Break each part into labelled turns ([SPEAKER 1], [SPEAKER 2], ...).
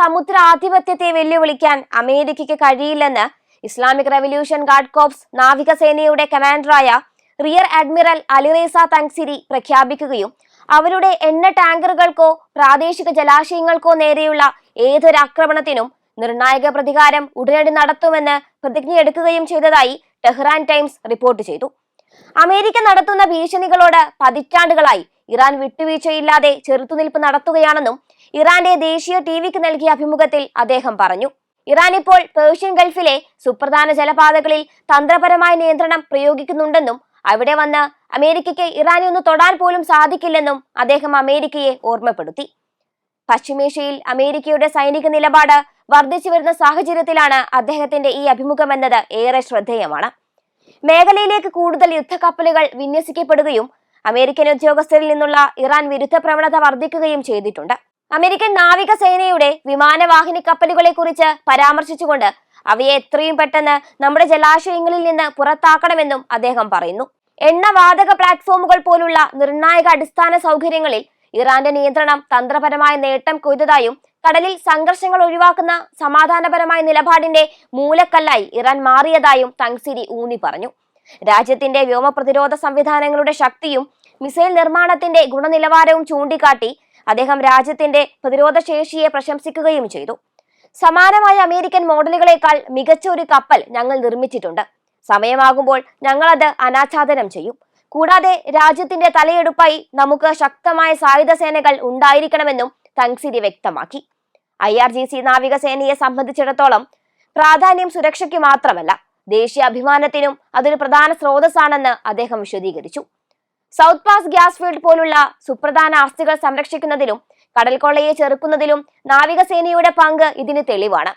[SPEAKER 1] സമുദ്ര ആധിപത്യത്തെ വെല്ലുവിളിക്കാൻ അമേരിക്കയ്ക്ക് കഴിയില്ലെന്ന് ഇസ്ലാമിക് റവല്യൂഷൻ ഗാർഡ് കോപ്സ് നാവികസേനയുടെ കമാൻഡറായ റിയർ അഡ്മിറൽ അലിറേസ തങ്സിരി പ്രഖ്യാപിക്കുകയും അവരുടെ എണ്ണ ടാങ്കറുകൾക്കോ പ്രാദേശിക ജലാശയങ്ങൾക്കോ നേരെയുള്ള ഏതൊരു ആക്രമണത്തിനും നിർണായക പ്രതികാരം ഉടനടി നടത്തുമെന്ന് പ്രതിജ്ഞയെടുക്കുകയും ചെയ്തതായി ടെഹ്റാൻ ടൈംസ് റിപ്പോർട്ട് ചെയ്തു. അമേരിക്ക നടത്തുന്ന ഭീഷണികളോട് പതിറ്റാണ്ടുകളായി ഇറാൻ വിട്ടുവീഴ്ചയില്ലാതെ ചെറുത്തുനിൽപ്പ് നടത്തുകയാണെന്നും ഇറാന്റെ ദേശീയ ടിവിക്ക് നൽകിയ അഭിമുഖത്തിൽ അദ്ദേഹം പറഞ്ഞു. ഇറാൻ ഇപ്പോൾ പേർഷ്യൻ ഗൾഫിലെ സുപ്രധാന ജലപാതകളിൽ തന്ത്രപരമായ നിയന്ത്രണം പ്രയോഗിക്കുന്നുണ്ടെന്നും അവിടെ വന്ന് അമേരിക്കയ്ക്ക് ഇറാനെ ഒന്ന് തൊടാൻ പോലും സാധിക്കില്ലെന്നും അദ്ദേഹം അമേരിക്കയെ ഓർമ്മപ്പെടുത്തി. പശ്ചിമേഷ്യയിൽ അമേരിക്കയുടെ സൈനിക നിലപാട് വർദ്ധിച്ചു വരുന്ന സാഹചര്യത്തിലാണ് അദ്ദേഹത്തിന്റെ ഈ അഭിമുഖമെന്നത് ഏറെ ശ്രദ്ധേയമാണ്. മേഖലയിലേക്ക് കൂടുതൽ യുദ്ധക്കപ്പലുകൾ വിന്യസിക്കപ്പെടുകയും അമേരിക്കൻ ഉദ്യോഗസ്ഥരിൽ നിന്നുള്ള ഇറാൻ വിരുദ്ധ പ്രവണത വർദ്ധിക്കുകയും ചെയ്തിട്ടുണ്ട്. അമേരിക്കൻ നാവിക സേനയുടെ വിമാനവാഹിനി കപ്പലുകളെ കുറിച്ച് പരാമർശിച്ചുകൊണ്ട് അവയെ എത്രയും പെട്ടെന്ന് നമ്മുടെ ജലാശയങ്ങളിൽ നിന്ന് പുറത്താക്കണമെന്നും അദ്ദേഹം പറയുന്നു. എണ്ണവാതക പ്ലാറ്റ്ഫോമുകൾ പോലുള്ള നിർണായക അടിസ്ഥാന സൗകര്യങ്ങളിൽ ഇറാന്റെ നിയന്ത്രണം തന്ത്രപരമായ നേട്ടം കൊയ്തതായും കടലിൽ സംഘർഷങ്ങൾ ഒഴിവാക്കുന്ന സമാധാനപരമായ നിലപാടിന്റെ മൂലക്കല്ലായി ഇറാൻ മാറിയതായും തങ്സിരി ഊന്നി പറഞ്ഞു. രാജ്യത്തിന്റെ വ്യോമ പ്രതിരോധ സംവിധാനങ്ങളുടെ ശക്തിയും മിസൈൽ നിർമ്മാണത്തിന്റെ ഗുണനിലവാരവും ചൂണ്ടിക്കാട്ടി അദ്ദേഹം രാജ്യത്തിന്റെ പ്രതിരോധ ശേഷിയെ പ്രശംസിക്കുകയും ചെയ്തു. സമാനമായ അമേരിക്കൻ മോഡലുകളേക്കാൾ മികച്ച ഒരു കപ്പൽ ഞങ്ങൾ നിർമ്മിച്ചിട്ടുണ്ട്. സമയമാകുമ്പോൾ ഞങ്ങളത് അനാച്ഛാദനം ചെയ്യും. കൂടാതെ രാജ്യത്തിന്റെ തലയെടുപ്പായി നമുക്ക് ശക്തമായ സായുധ സേനകൾ ഉണ്ടായിരിക്കണമെന്നും തങ്സിരി വ്യക്തമാക്കി. ഐ ആർ ജി സി നാവികസേനയെ സംബന്ധിച്ചിടത്തോളം പ്രാധാന്യം സുരക്ഷയ്ക്ക് മാത്രമല്ല ദേശീയ അഭിമാനത്തിനും അതൊരു പ്രധാന സ്രോതസ്സാണെന്ന് അദ്ദേഹം വിശദീകരിച്ചു. സൗത്ത് പാസ് ഗ്യാസ് ഫീൽഡ് പോലുള്ള സുപ്രധാന ആസ്തികൾ സംരക്ഷിക്കുന്നതിലും കടൽക്കൊള്ളയെ ചെറുക്കുന്നതിലും നാവികസേനയുടെ പങ്ക് ഇതിന് തെളിവാണ്.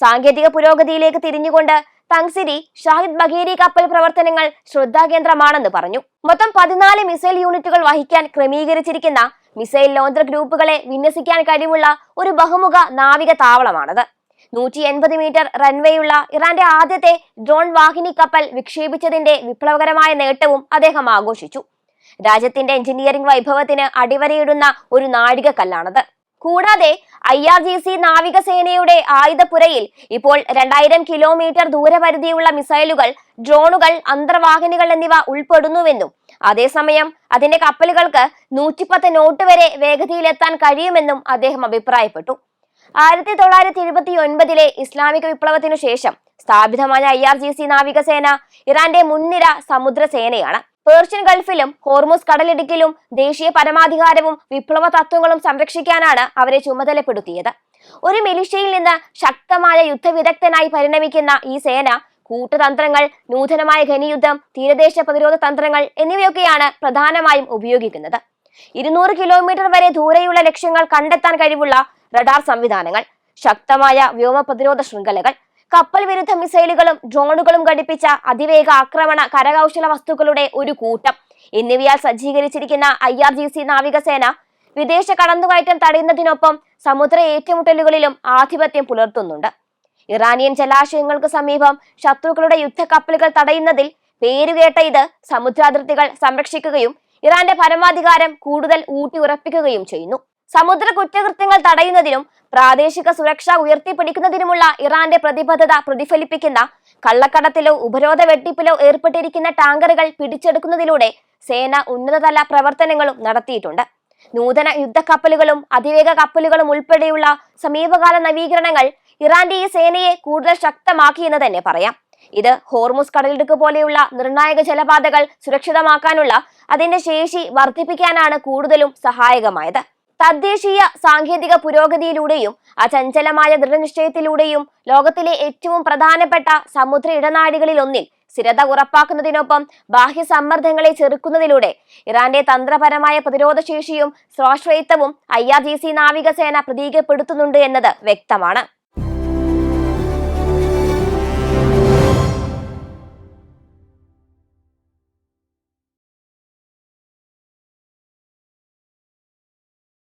[SPEAKER 1] സാങ്കേതിക പുരോഗതിയിലേക്ക് തിരിഞ്ഞുകൊണ്ട് തങ്സിരി ഷാഹിദ് ബഗേരി കപ്പൽ പ്രവർത്തനങ്ങൾ ശ്രദ്ധാകേന്ദ്രമാണെന്ന് പറഞ്ഞു. മൊത്തം പതിനാല് മിസൈൽ യൂണിറ്റുകൾ വഹിക്കാൻ ക്രമീകരിച്ചിരിക്കുന്ന മിസൈൽ ലോഞ്ചർ ഗ്രൂപ്പുകളെ വിന്യസിക്കാൻ കഴിവുള്ള ഒരു ബഹുമുഖ നാവിക താവളമാണത്. നൂറ്റി എൺപത് മീറ്റർ റൺവേയുള്ള ഇറാന്റെ ആദ്യത്തെ ഡ്രോൺ വാഹിനി കപ്പൽ വിക്ഷേപിച്ചതിന്റെ വിപ്ലവകരമായ നേട്ടവും അദ്ദേഹം ആഘോഷിച്ചു. രാജ്യത്തിന്റെ എഞ്ചിനീയറിംഗ് വൈഭവത്തിന് അടിവരയിടുന്ന ഒരു നാഴികക്കല്ലാണത്. കൂടാതെ ഐ ആർ ജി സി നാവികസേനയുടെ ആയുധപ്പുരയിൽ ഇപ്പോൾ രണ്ടായിരം കിലോമീറ്റർ ദൂരപരിധിയുള്ള മിസൈലുകൾ ഡ്രോണുകൾ അന്തർവാഹിനികൾ എന്നിവ ഉൾപ്പെടുന്നുവെന്നും അതേസമയം അതിന്റെ കപ്പലുകൾക്ക് നൂറ്റിപ്പത്ത് നോട്ട് വരെ വേഗതയിലെത്താൻ കഴിയുമെന്നും അദ്ദേഹം അഭിപ്രായപ്പെട്ടു. ആയിരത്തി തൊള്ളായിരത്തി എഴുപത്തി ഒൻപതിലെ ഇസ്ലാമിക വിപ്ലവത്തിനു ശേഷം സ്ഥാപിതമായ ഐ ആർ ജി സി നാവികസേന ഇറാന്റെ മുൻനിര സമുദ്രസേനയാണ്. പേർഷ്യൻ ഗൾഫിലും ഹോർമുസ് കടലിടുക്കിലും ദേശീയ പരമാധികാരവും വിപ്ലവ തത്വങ്ങളും സംരക്ഷിക്കാനാണ് അവരെ ചുമതലപ്പെടുത്തിയത്. ഒരു മിലിഷ്യയിൽ നിന്ന് ശക്തമായ യുദ്ധവിദഗ്ധനായി പരിണമിക്കുന്ന ഈ സേന കൂട്ടുതന്ത്രങ്ങൾ നൂതനമായ ഖനിയുദ്ധം തീരദേശ പ്രതിരോധ തന്ത്രങ്ങൾ എന്നിവയൊക്കെയാണ് പ്രധാനമായും ഉപയോഗിക്കുന്നത്. ഇരുന്നൂറ് കിലോമീറ്റർ വരെ ദൂരെയുള്ള ലക്ഷ്യങ്ങൾ കണ്ടെത്താൻ കഴിവുള്ള റഡാർ സംവിധാനങ്ങൾ ശക്തമായ വ്യോമ പ്രതിരോധ ശൃംഖലകൾ കപ്പൽ വിരുദ്ധ മിസൈലുകളും ഡ്രോണുകളും ഘടിപ്പിച്ച അതിവേഗ ആക്രമണ കരകൗശല വസ്തുക്കളുടെ ഒരു കൂട്ടം. എന്നിവയാൽ സജ്ജീകരിച്ചിരിക്കുന്ന ഐ ആർ ജി സി നാവികസേന വിദേശ കടന്നുകയറ്റം തടയുന്നതിനൊപ്പം സമുദ്ര ഏറ്റുമുട്ടലുകളിലും ആധിപത്യം പുലർത്തുന്നുണ്ട്. ഇറാനിയൻ ജലാശയങ്ങൾക്ക് സമീപം ശത്രുക്കളുടെ യുദ്ധക്കപ്പലുകൾ തടയുന്നതിൽ പേരുകേട്ട ഇത് സമുദ്രാതിർത്തികൾ സംരക്ഷിക്കുകയും ഇറാന്റെ പരമാധികാരം കൂടുതൽ ഊട്ടി ഉറപ്പിക്കുകയും ചെയ്യുന്നു. സമുദ്ര കുറ്റകൃത്യങ്ങൾ തടയുന്നതിനും പ്രാദേശിക സുരക്ഷ ഉയർത്തിപ്പിടിക്കുന്നതിനുമുള്ള ഇറാന്റെ പ്രതിബദ്ധത പ്രതിഫലിപ്പിക്കുന്ന കള്ളക്കടത്തിലോ ഉപരോധ വെട്ടിപ്പിലോ ഏർപ്പെട്ടിരിക്കുന്ന ടാങ്കറുകൾ പിടിച്ചെടുക്കുന്നതിലൂടെ സേന ഉന്നതതല പ്രവർത്തനങ്ങളും നടത്തിയിട്ടുണ്ട്. നൂതന യുദ്ധക്കപ്പലുകളും അതിവേഗ കപ്പലുകളും ഉൾപ്പെടെയുള്ള സമീപകാല നവീകരണങ്ങൾ ഇറാന്റെ ഈ സേനയെ കൂടുതൽ ശക്തമാക്കിയെന്ന് തന്നെ പറയാം. ഇത് ഹോർമുസ് കടലിടുക്ക് പോലെയുള്ള നിർണായക ജലപാതകൾ സുരക്ഷിതമാക്കാനുള്ള അതിന്റെ ശേഷി വർദ്ധിപ്പിക്കാനാണ് കൂടുതലും സഹായകമായത്. തദ്ദേശീയ സാങ്കേതിക പുരോഗതിയിലൂടെയും അചഞ്ചലമായ ദൃഢനിശ്ചയത്തിലൂടെയും ലോകത്തിലെ ഏറ്റവും പ്രധാനപ്പെട്ട സമുദ്ര ഇടനാഴികളിൽ ഒന്നിൽ സ്ഥിരത ഉറപ്പാക്കുന്നതിനൊപ്പം ബാഹ്യ സമ്മർദ്ദങ്ങളെ ചെറുക്കുന്നതിലൂടെ ഇറാന്റെ തന്ത്രപരമായ പ്രതിരോധ ശേഷിയും സ്വാശ്രയത്വവും ഐ ആർ ജി സി നാവികസേന പ്രതീകപ്പെടുത്തുന്നുണ്ട് എന്നത് വ്യക്തമാണ്.